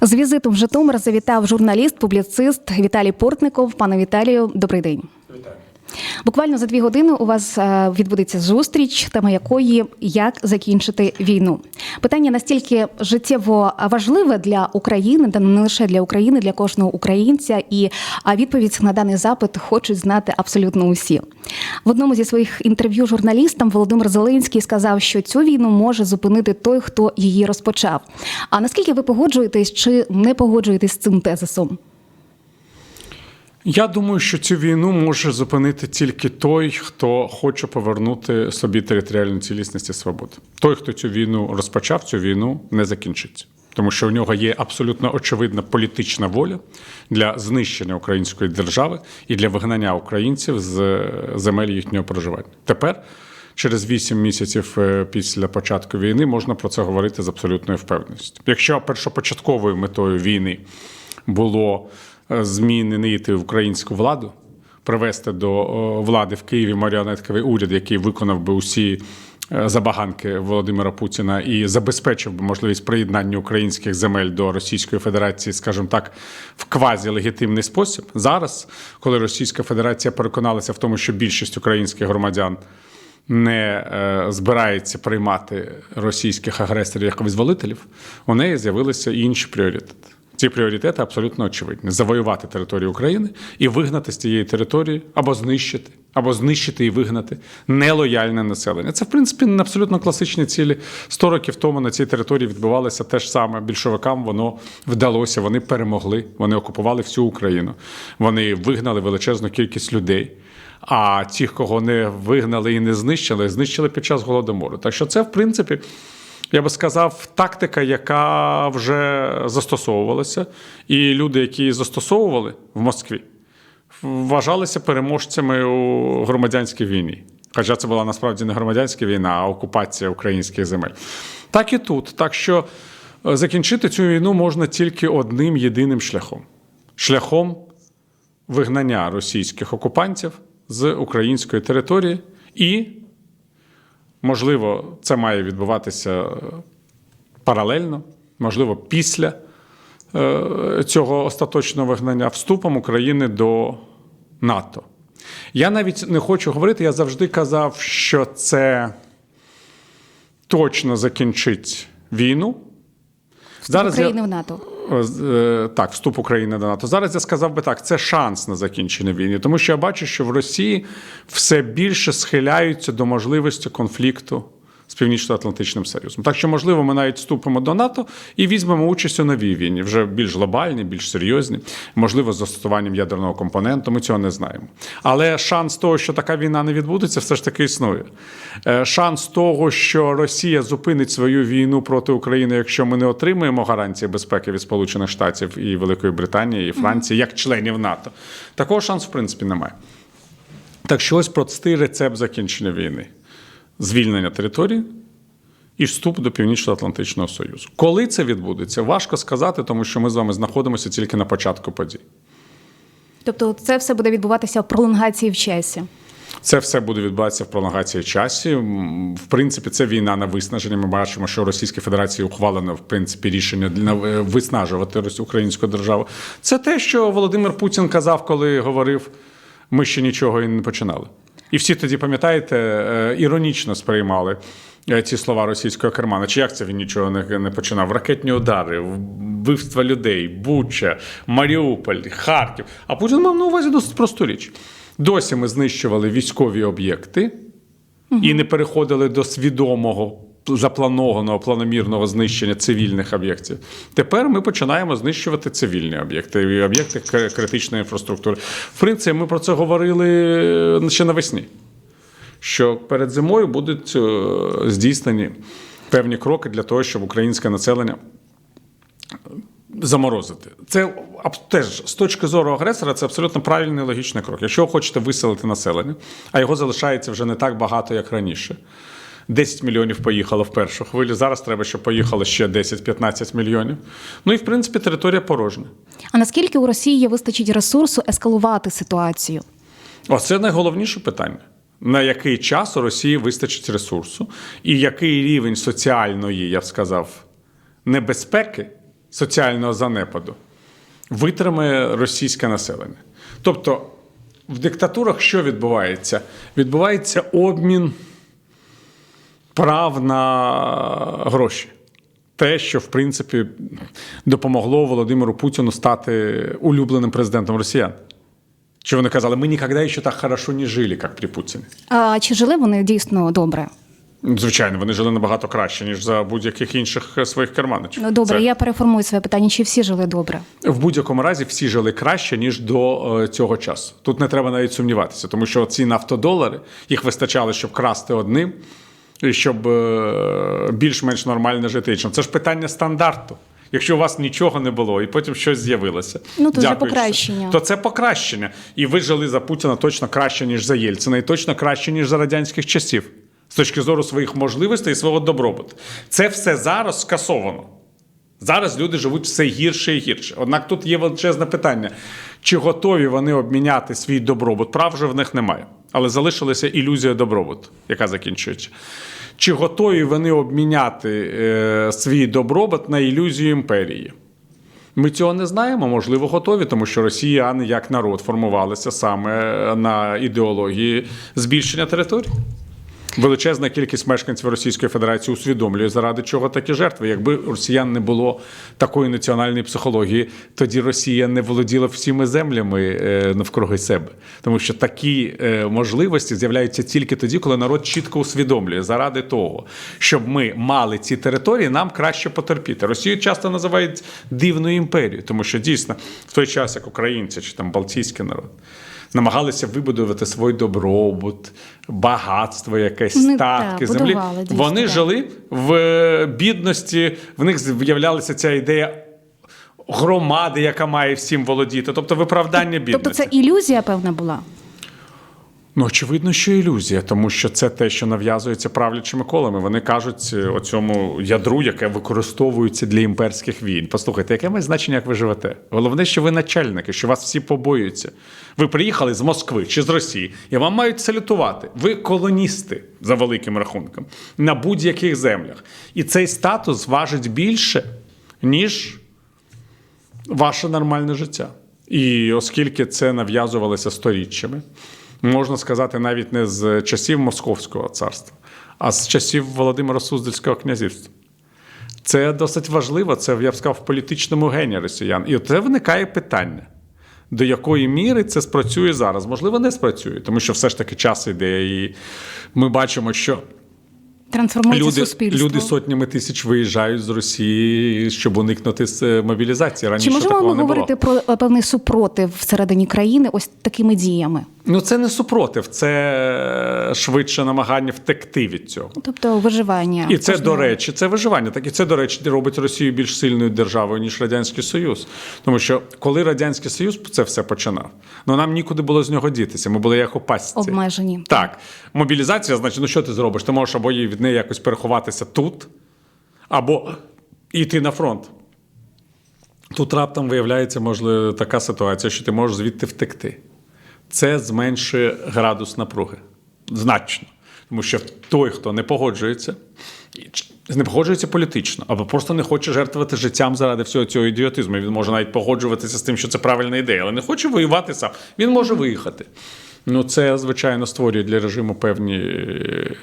З візитом в Житомир завітав журналіст, публіцист Віталій Портников. Пане Віталію, добрий день. Вітаю. Буквально за дві години у вас е, відбудеться зустріч, тема якої як закінчити війну. Питання настільки життєво важливе для України, та не лише для України, для кожного українця. І відповідь на даний запит хочуть знати абсолютно усі. В одному зі своїх інтерв'ю журналістам Володимир Зеленський сказав, що цю війну може зупинити той, хто її розпочав. А наскільки ви погоджуєтесь чи не погоджуєтесь з цим тезисом? Я думаю, що цю війну може зупинити тільки той, хто хоче повернути собі територіальну цілісність і свободу. Той, хто цю війну розпочав, цю війну не закінчить. Тому що в нього є абсолютно очевидна політична воля для знищення української держави і для вигнання українців з земель їхнього проживання. Тепер, через 8 місяців е, після початку війни, можна про це говорити з абсолютною впевненістю. Якщо першопочатковою метою війни було е, змінити українську владу, привести до влади в Києві маріонетковий уряд, який виконав би усі е, забаганки Володимира Путіна і забезпечив би можливість приєднання українських земель до Російської Федерації, скажімо так, в квазі-легітимний спосіб. Зараз, коли Російська Федерація переконалася в тому, що більшість українських громадян не е, збирається приймати російських агресорів як визволителів, у неї з'явилися інші пріоритети. Ці пріоритети абсолютно очевидні: завоювати територію України і вигнати з цієї території або знищити, або знищити і вигнати нелояльне населення. Це, в принципі, абсолютно класичні цілі. Сто років тому на цій території відбувалося те ж саме. Більшовикам воно вдалося. Вони перемогли, вони окупували всю Україну. Вони вигнали величезну кількість людей. А тих, кого не вигнали і не знищили, знищили під час голодомору. Так що це, в принципі, я би сказав, тактика, яка вже застосовувалася, і люди, які її застосовували в Москві, вважалися переможцями у громадянській війні. Хоча це була насправді не громадянська війна, а окупація українських земель. Так і тут. Так що е, закінчити цю війну можна тільки одним єдиним шляхом шляхом вигнання російських окупантів з української території, і, можливо, це має відбуватися е, паралельно, можливо, після е, цього остаточного вигнання вступом України до НАТО. Я навіть не хочу говорити, я завжди казав, що це точно закінчить війну. Зараз України я... в НАТО. Е, Так, вступ України до НАТО. Зараз я сказав би так: це шанс на закінчення війни, тому що я бачу, що в Росії все більше схиляються до можливості конфлікту з Північно-Атлантичним Союзом. Так що, можливо, ми навіть вступимо до НАТО і візьмемо участь у новій війні, вже більш глобальні, більш серйозні, можливо, з застосуванням ядерного компоненту. Ми цього не знаємо. Але шанс того, що така війна не відбудеться, все ж таки існує. Е, Шанс того, що Росія зупинить свою війну проти України, якщо ми не отримаємо гарантії безпеки від Сполучених Штатів і Великої Британії і Франції, як членів НАТО, такого шансу в принципі немає. Так що ось простий рецепт закінчення війни звільнення території і вступ до Північно-Атлантичного Союзу. Коли це відбудеться, важко сказати, тому що ми з вами знаходимося тільки на початку подій. Тобто, це все буде відбуватися в пролонгації в часі. Це все буде відбуватися в пролонгації часі. В принципі, це війна на виснаження. Ми бачимо, що Російській Федерації ухвалено в принципі рішення для виснажувати українську державу. Це те, що Володимир Путін казав, коли говорив: ми ще нічого і не починали. І всі тоді, пам'ятаєте, е, іронічно сприймали е, ці слова російського кермана. Чи як це він нічого не, не починав? Ракетні удари, вбивства людей, Буча, Маріуполь, Харків. А Путін мав на увазі досить просту річ. Досі ми знищували військові об'єкти угу. і не переходили до свідомого. Запланованого планомірного знищення цивільних об'єктів. Тепер ми починаємо знищувати цивільні об'єкти і об'єкти критичної інфраструктури. В принципі, ми про це говорили ще навесні. Що перед зимою будуть здійснені певні кроки для того, щоб українське населення заморозити. Це теж з точки зору агресора, це абсолютно правильний логічний крок. Якщо ви хочете виселити населення, а його залишається вже не так багато, як раніше. 10 мільйонів поїхало в першу хвилю. Зараз треба, щоб поїхало ще 10-15 мільйонів. Ну і в принципі територія порожня. А наскільки у Росії вистачить ресурсу ескалувати ситуацію? Оце найголовніше питання. На який час у Росії вистачить ресурсу, і який рівень соціальної, я б сказав, небезпеки соціального занепаду витримає російське населення. Тобто в диктатурах що відбувається? Відбувається обмін прав на гроші. Те, що в принципі допомогло Володимиру Путіну стати улюбленим президентом росіян. Що вони казали, ми ніколи ще так хорошо не жили, як при Путіні. А чи жили вони дійсно добре? Звичайно, вони жили набагато краще, ніж за будь-яких інших е, своїх карманичів. Ну добре, Це- я переформую своє питання. Чи всі жили добре? В будь-якому разі всі жили краще, ніж до е, цього часу. Тут не треба навіть сумніватися, тому що ці нафтодолари їх вистачало, щоб красти одним, щоб е, більш-менш нормально жити іншим. Це ж питання стандарту. Якщо у вас нічого не було, і потім щось з'явилося, Ну, то вже дякуючи, покращення. То це покращення. І ви жили за Путіна точно краще, ніж за Єльцина, і точно краще, ніж за радянських часів. З точки зору своїх можливостей і свого добробуту. Це все зараз скасовано. Зараз люди живуть все гірше і гірше. Однак тут є величезне питання: чи готові вони обміняти свій добробут? Прав вже в них немає. Але залишилася ілюзія добробуту, яка закінчується. Чи готові вони обміняти е, свій добробут на ілюзію імперії? Ми цього не знаємо, можливо, готові, тому що росіяни як народ формувалися саме на ідеології збільшення територій. Величезна кількість мешканців Російської Федерації усвідомлює, заради чого такі жертви. Якби росіян не було такої національної психології, тоді Росія не володіла всіми землями е, навкруги себе. Тому що такі е, можливості з'являються тільки тоді, коли народ чітко усвідомлює, заради того, щоб ми мали ці території, нам краще потерпіти. Росію часто називають дивною імперією, тому що дійсно в той час, як українці чи там Балтійський народ. Намагалися вибудувати свій добробут, багатство, якесь Ми, статки, та, землі. будували, дійсно, Вони так. жили в е, бідності, в них з'являлася ця ідея громади, яка має всім володіти, тобто виправдання бідності. Тобто це ілюзія, певна була. Ну, очевидно, що ілюзія, тому що це те, що нав'язується правлячими колами. Вони кажуть е, оцьому ядру, яке використовується для імперських війн. Послухайте, яке має значення, як ви живете? Головне, що ви начальники, що вас всі побоюються. Ви приїхали з Москви чи з Росії, і вам мають салютувати. Ви колоністи за великим рахунком на будь-яких землях. І цей статус важить більше, ніж ваше нормальне життя. І оскільки це нав'язувалося сторіччями, можна сказати, навіть не з часів Московського царства, а з часів Володимира Суздальського князівства. Це досить важливо, це я б сказав, в політичному гені росіян. І це виникає питання. До якої міри це спрацює зараз? Можливо, не спрацює, тому що все ж таки час іде, і ми бачимо, що люди, люди сотнями тисяч виїжджають з Росії, щоб уникнути з е, мобілізації. Раніше Чи можемо ми говорити було. про е, певний супротив всередині країни ось такими діями? Ну це не супротив, це швидше намагання втекти від цього. Тобто виживання. І це, кожного. до речі, це виживання. Так і це, до речі, робить Росію більш сильною державою, ніж Радянський Союз. Тому що коли Радянський Союз це все починав, ну нам нікуди було з нього дітися. Ми були як у пастці. Обмежені. Так, мобілізація, значить, ну що ти зробиш? Ти можеш або від неї якось переховатися тут, або йти на фронт. Тут раптом виявляється, можливо, така ситуація, що ти можеш звідти втекти. Це зменшує градус напруги. Значно. Тому що той, хто не погоджується, не погоджується політично, або просто не хоче жертвувати життям заради всього цього ідіотизму. Він може навіть погоджуватися з тим, що це правильна ідея, але не хоче воювати сам. Він може виїхати. Ну, це, звичайно, створює для режиму певні е,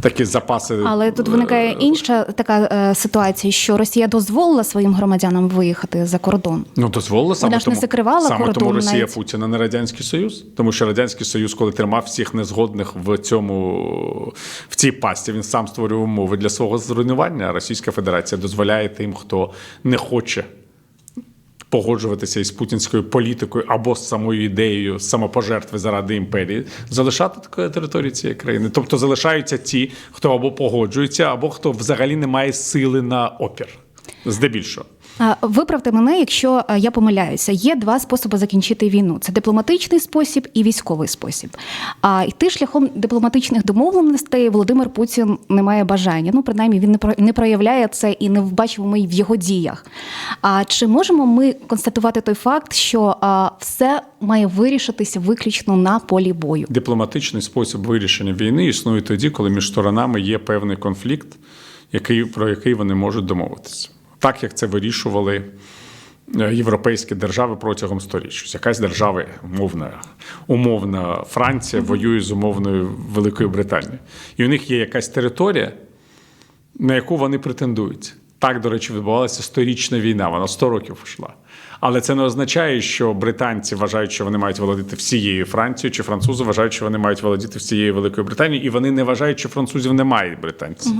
такі запаси. Але тут виникає інша така е, ситуація, що Росія дозволила своїм громадянам виїхати за кордон. Ну, дозволила саме Вона ж не закривала саме кордон тому Росія навіть. Путіна не Радянський Союз. Тому що Радянський Союз, коли тримав всіх незгодних в цьому в цій пасті, він сам створював умови для свого зруйнування. А Російська Федерація дозволяє тим, хто не хоче. Погоджуватися із путінською політикою або з самою ідеєю самопожертви заради імперії, залишати такої території цієї країни. Тобто залишаються ті, хто або погоджується, або хто взагалі не має сили на опір. Здебільшого. Виправте мене, якщо е, я помиляюся. Є два способи закінчити війну: це дипломатичний спосіб і військовий спосіб. А йти шляхом дипломатичних домовленостей Володимир Путін не має бажання. Ну, принаймні, він не проявляє це і не бачимо ми в його діях. А чи можемо ми констатувати той факт, що все має вирішитися виключно на полі бою? Дипломатичний спосіб вирішення війни існує тоді, коли між сторонами є певний конфлікт, який, про який вони можуть домовитися. Так як це вирішували е, європейські держави протягом сторіч. Якась держава, умовна, умовна Франція воює з умовною Великою Британією. І у них є якась територія, на яку вони претендують. Так, до речі, відбувалася сторічна війна, вона 100 років йшла. Але це не означає, що британці вважають, що вони мають володіти всією Францією, чи французи вважають, що вони мають володіти всією Великою Британією, і вони не вважають, що французів немає британців.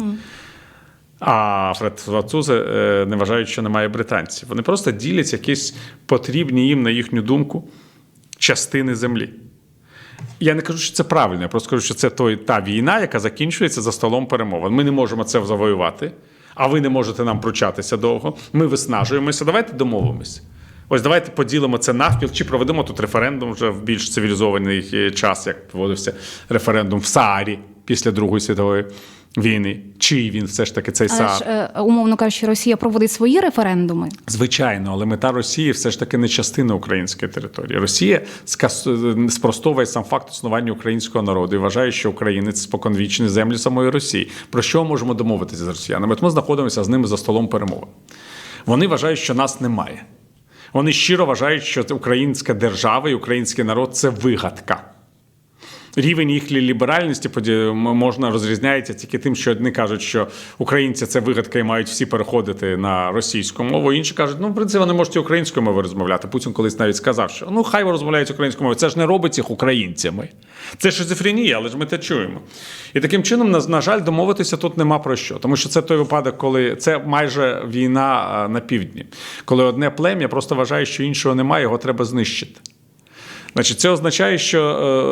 А французи е, не вважають, що немає британців. Вони просто ділять якісь потрібні їм, на їхню думку, частини землі. Я не кажу, що це правильно, я просто кажу, що це той, та війна, яка закінчується за столом перемовин. Ми не можемо це завоювати, а ви не можете нам пручатися довго. Ми виснажуємося. Давайте домовимося. Ось давайте поділимо це навпіл, чи проведемо тут референдум вже в більш цивілізований е, час, як проводився референдум в Саарі після Другої світової війни. Чий він все ж таки цей Але ж, е, умовно кажучи, Росія проводить свої референдуми. Звичайно, але мета Росії все ж таки не частина української території. Росія спростовує сам факт існування українського народу і вважає, що українець споконвічні землі самої Росії. Про що можемо домовитися з росіянами? От ми знаходимося з ними за столом перемовин. Вони вважають, що нас немає. Вони щиро вважають, що це українська держава і український народ це вигадка. Рівень їхньої ліберальності можна розрізняється тільки тим, що одні кажуть, що українці це вигадка і мають всі переходити на російську мову. Інші кажуть, ну в принципі вони можуть українською мовою розмовляти. Путін колись навіть сказав, що ну хай розмовляють українською мовою. Це ж не робить їх українцями. Це шизофренія, але ж ми те чуємо. І таким чином, на жаль, домовитися тут нема про що. Тому що це той випадок, коли це майже війна на півдні, коли одне плем'я просто вважає, що іншого немає, його треба знищити. Значить, це означає, що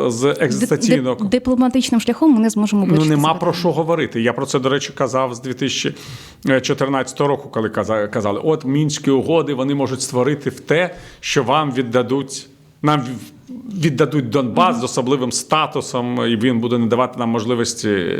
е, з екзистаційного дипломатичним шляхом ми не зможемо Ну нема про що говорити. Я про це, до речі, казав з 2014 року, коли каза- казали, от мінські угоди вони можуть створити в те, що вам віддадуть. Нам віддадуть Донбас з особливим статусом, і він буде не давати нам можливості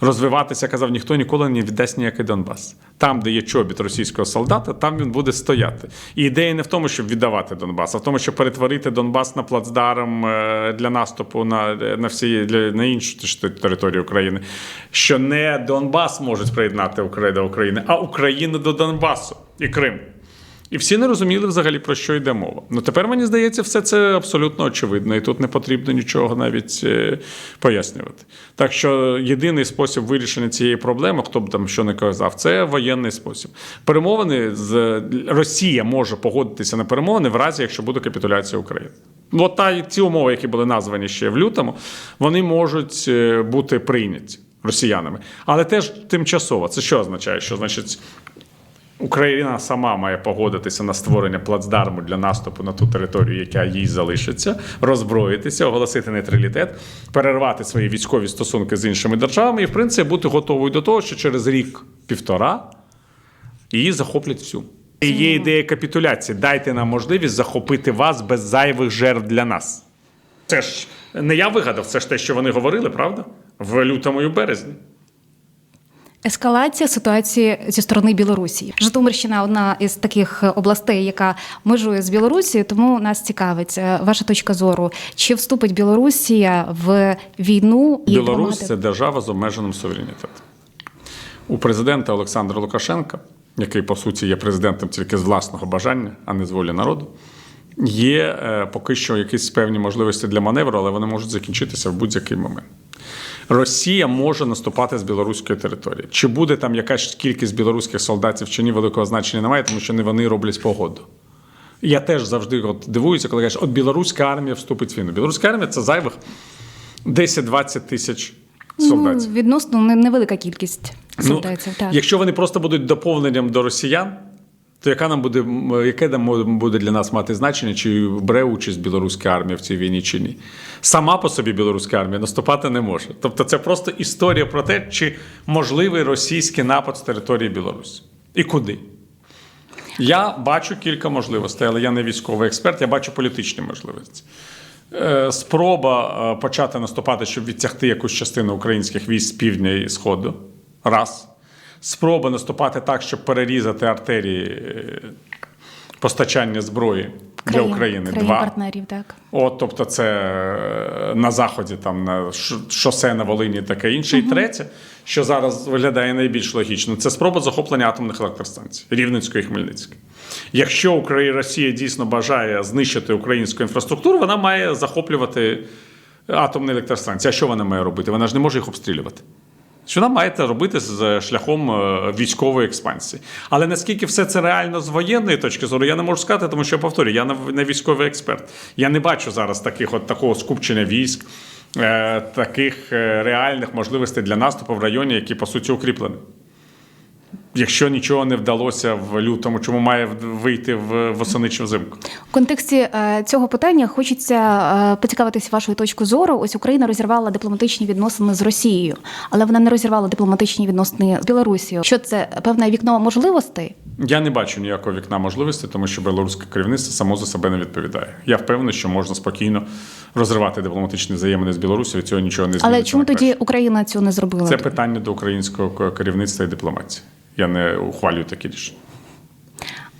розвиватися. Казав, ніхто ніколи не віддасть ніякий Донбас. Там, де є чобіт російського солдата, там він буде стояти. І ідея не в тому, щоб віддавати Донбас, а в тому, щоб перетворити Донбас на плацдарм е, для наступу на, на всі для на іншу ж територію України. Що не Донбас можуть приєднати Україну до України, а Україну до Донбасу і Крим. І всі не розуміли взагалі про що йде мова. Ну тепер мені здається, все це абсолютно очевидно, і тут не потрібно нічого навіть е, пояснювати. Так що єдиний спосіб вирішення цієї проблеми, хто б там що не казав, це воєнний спосіб. Перемовини з Росія може погодитися на перемовини в разі, якщо буде капітуляція України. От та ці умови, які були названі ще в лютому, вони можуть е, бути прийняті росіянами, але теж тимчасово. Це що означає? Що значить? Україна сама має погодитися на створення плацдарму для наступу на ту територію, яка їй залишиться, роззброїтися, оголосити нейтралітет, перервати свої військові стосунки з іншими державами і, в принципі, бути готовою до того, що через рік-півтора її захоплять всю. І є ідея капітуляції. Дайте нам можливість захопити вас без зайвих жертв для нас. Це ж не я вигадав, це ж те, що вони говорили, правда? В лютому і березні. Ескалація ситуації зі сторони Білорусі. Житомирщина одна із таких областей, яка межує з Білорусією, тому нас цікавить е, ваша точка зору. Чи вступить Білорусія в війну і Білорусь допомагати? це держава з обмеженим суверенітетом. У президента Олександра Лукашенка, який по суті є президентом тільки з власного бажання, а не з волі народу, є е, поки що якісь певні можливості для маневру, але вони можуть закінчитися в будь-який момент. Росія може наступати з білоруської території. Чи буде там якась кількість білоруських солдатів, чи ні, великого значення немає, тому що не вони роблять погоду. Я теж завжди от дивуюся, коли кажуть, от білоруська армія вступить в війну. Білоруська армія це зайвих 10-20 тисяч солдатів. Ну, відносно невелика кількість Ну, солдатів. так. Якщо вони просто будуть доповненням до росіян, то яка нам буде, яке нам буде для нас мати значення, чи бере участь білоруська армія в цій війні, чи ні? Сама по собі білоруська армія наступати не може. Тобто це просто історія про те, чи можливий російський напад з території Білорусі. І куди? Я бачу кілька можливостей, але я не військовий експерт, я бачу політичні можливості. Е, Спроба е, почати наступати, щоб відтягти якусь частину українських військ з півдня і сходу. Раз. Спроба наступати так, щоб перерізати артерії е, постачання зброї для України країн два. партнерів, так. От, тобто, це е, на заході, там на шосе на Волині, таке інше. І третє, що зараз виглядає найбільш логічно, це спроба захоплення атомних електростанцій Рівненської і Хмельницької. Якщо Україна Росія дійсно бажає знищити українську інфраструктуру, вона має захоплювати атомні електростанції. А що вона має робити? Вона ж не може їх обстрілювати. Що нам маєте робити з шляхом е, військової експансії. Але наскільки все це реально з воєнної точки зору, я не можу сказати, тому що повторюю, я не військовий експерт. Я не бачу зараз таких от такого скупчення військ, е, таких е, реальних можливостей для наступу в районі, які по суті укріплені. Якщо нічого не вдалося в лютому, чому має вийти в восени чи взимку? У контексті е, цього питання хочеться е, поцікавитися вашою точкою зору. Ось Україна розірвала дипломатичні відносини з Росією, але вона не розірвала дипломатичні відносини з Білорусією. Що це певне вікно можливостей? Я не бачу ніякого вікна можливості, тому що білоруське керівництво само за себе не відповідає. Я впевнений, що можна спокійно розривати дипломатичні взаємини з Білорусі, від цього нічого не зміниться. Але чому краще. тоді Україна цього не зробила? це питання до українського керівництва і дипломатії? Я не ухвалюю такі рішення.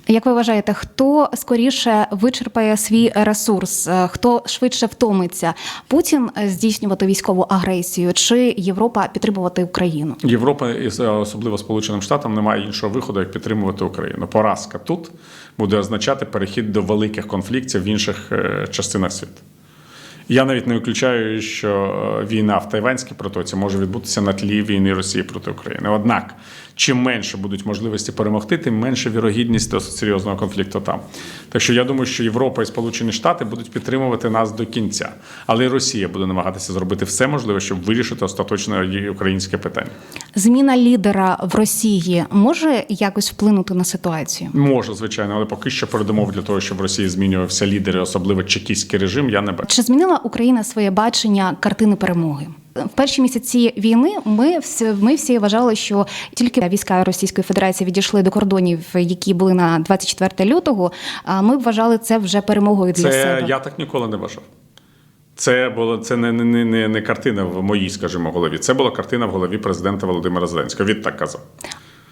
Як ви вважаєте, хто скоріше вичерпає свій ресурс, Е, хто швидше втомиться? Путін е, здійснювати військову агресію чи Європа підтримувати Україну? Європа, і особливо Сполученим Штатам, немає іншого виходу, як підтримувати Україну. Поразка тут буде означати перехід до великих конфліктів в інших е, частинах світу. Я навіть не виключаю, що е, війна в Тайванській протоці може відбутися на тлі війни Росії проти України. Однак, чим менше будуть можливості перемогти, тим менше вірогідність досить серйозного конфлікту там. Так що я думаю, що Європа і Сполучені Штати будуть підтримувати нас до кінця, але і Росія буде намагатися зробити все можливе, щоб вирішити остаточно українське питання. Зміна лідера в Росії може якось вплинути на ситуацію? Може, звичайно, але поки що передумов для того, щоб в Росії змінювався лідери, особливо чекістський режим, я не бачу. Чи змінила Україна своє бачення картини перемоги? В перші місяці війни ми всі, ми всі вважали, що тільки війська Російської Федерації відійшли до кордонів, які були на 24 лютого. А ми вважали це вже перемогою для Це себе. я так ніколи не вважав. Це було це не, не, не, не картина в моїй, скажімо, голові. Це була картина в голові президента Володимира Зеленського. Він так казав.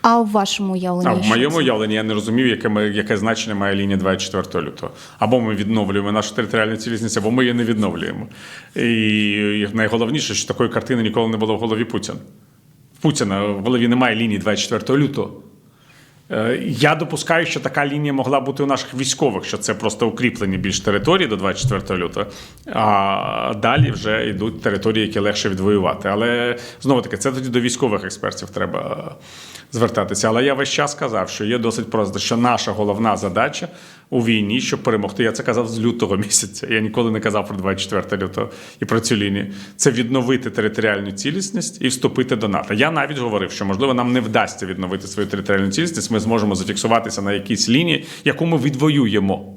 А в вашому уявленні? А в моєму це? уявленні я не розумів, яке ми, яке значення має лінія 24 лютого. Або ми відновлюємо нашу територіальну цілісність, або ми її не відновлюємо. І найголовніше, що такої картини ніколи не було в голові Путіна. В Путіна в голові немає лінії 24 лютого. Е, Я допускаю, що така лінія могла бути у наших військових, що це просто укріплені більш території до 24 лютого, а далі вже йдуть території, які легше відвоювати. Але знову таки, це тоді до військових експертів треба звертатися. Але я весь час казав, що є досить просто, що наша головна задача у війні, щоб перемогти. Я це казав з лютого місяця. Я ніколи не казав про 24 лютого і про цю лінію. Це відновити територіальну цілісність і вступити до НАТО. Я навіть говорив, що можливо нам не вдасться відновити свою територіальну цілісність. Ми зможемо зафіксуватися на якійсь лінії, яку ми відвоюємо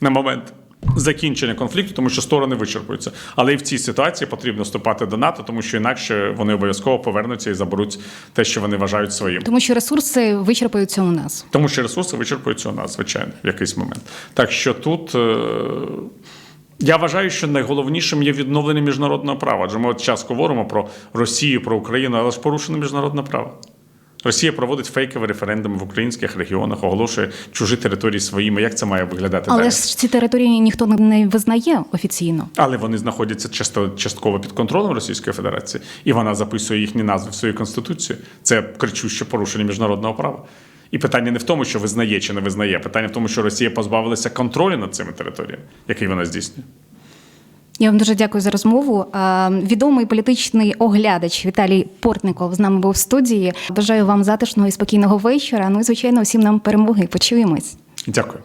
на момент. Закінчення конфлікту, тому що сторони вичерпуються. Але і в цій ситуації потрібно вступати до НАТО, тому що інакше вони обов'язково повернуться і заберуть те, що вони вважають своїм. Тому що ресурси вичерпаються у нас. Тому що ресурси вичерпуються у нас, звичайно, в якийсь момент. Так що тут е, я вважаю, що найголовнішим є відновлення міжнародного права. Адже ми от час говоримо про Росію, про Україну, але ж порушено міжнародне право. Росія проводить фейкові референдуми в українських регіонах, оголошує чужі території своїми. Як це має виглядати Але далі? ж ці території ніхто не- визнає офіційно. Але вони знаходяться часто- частково під контролем Російської Федерації, і вона записує їхні назви в свою конституцію. Це кричуще порушення міжнародного права. І питання не в тому, що визнає чи не визнає. Питання в тому, що Росія позбавилася контролю над цими територіями, який вона здійснює. Я вам дуже дякую за розмову. Відомий політичний оглядач Віталій Портников з нами був в студії. Бажаю вам затишного і спокійного вечора. Ну і звичайно, усім нам перемоги. Почуємось. Дякую.